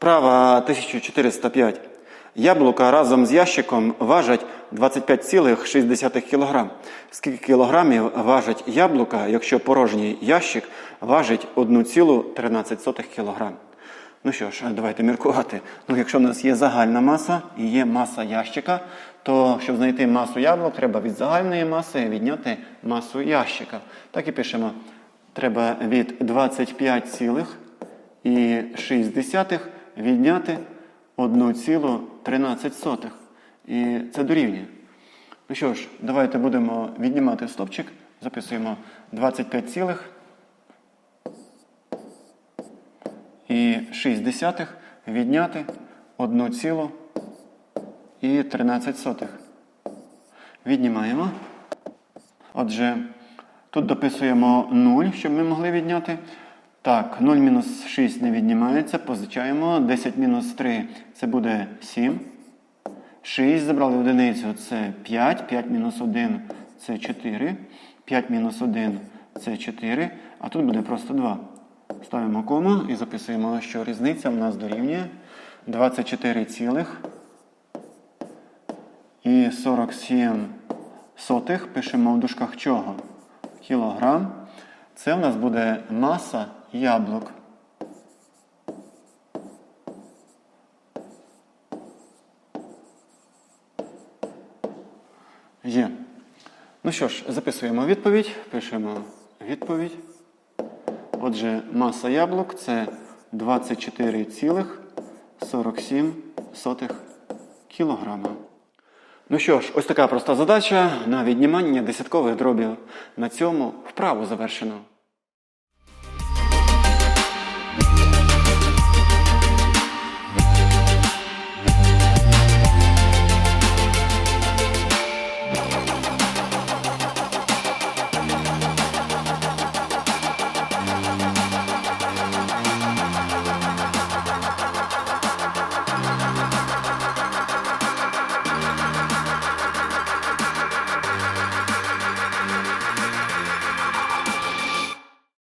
Вправа 1405. Яблука разом з ящиком важать 25,6 кг. Скільки кілограмів важать яблука, якщо порожній ящик важить 1,13 кг? Ну що ж, давайте міркувати. Ну, якщо в нас є загальна маса і є маса ящика, то щоб знайти масу яблук, треба від загальної маси відняти масу ящика. Так і пишемо. Треба від 25,6 відняти 1,13. І це дорівнює. Ну що ж, давайте будемо віднімати стопчик. Записуємо 25 цілих і 6 десятих відняти 1,13. Віднімаємо. Отже, тут дописуємо 0, щоб ми могли відняти. Так, 0 мінус 6 не віднімається, позичаємо. 10 мінус 3 це буде 7. 6 забрали одиницю, це 5. 5 мінус 1 це 4. 5 мінус 1 це 4. А тут буде просто 2. Ставимо кому і записуємо, що різниця в нас дорівнює 24 цілих і 47 сотих. Пишемо в дужках чого? Кілограм. Це в нас буде маса яблук. Є. Ну що ж, записуємо відповідь. Пишемо відповідь. Отже, маса яблук це 24,47 кілограма. Ну що ж, ось така проста задача на віднімання десяткових дробів. На цьому вправу завершено.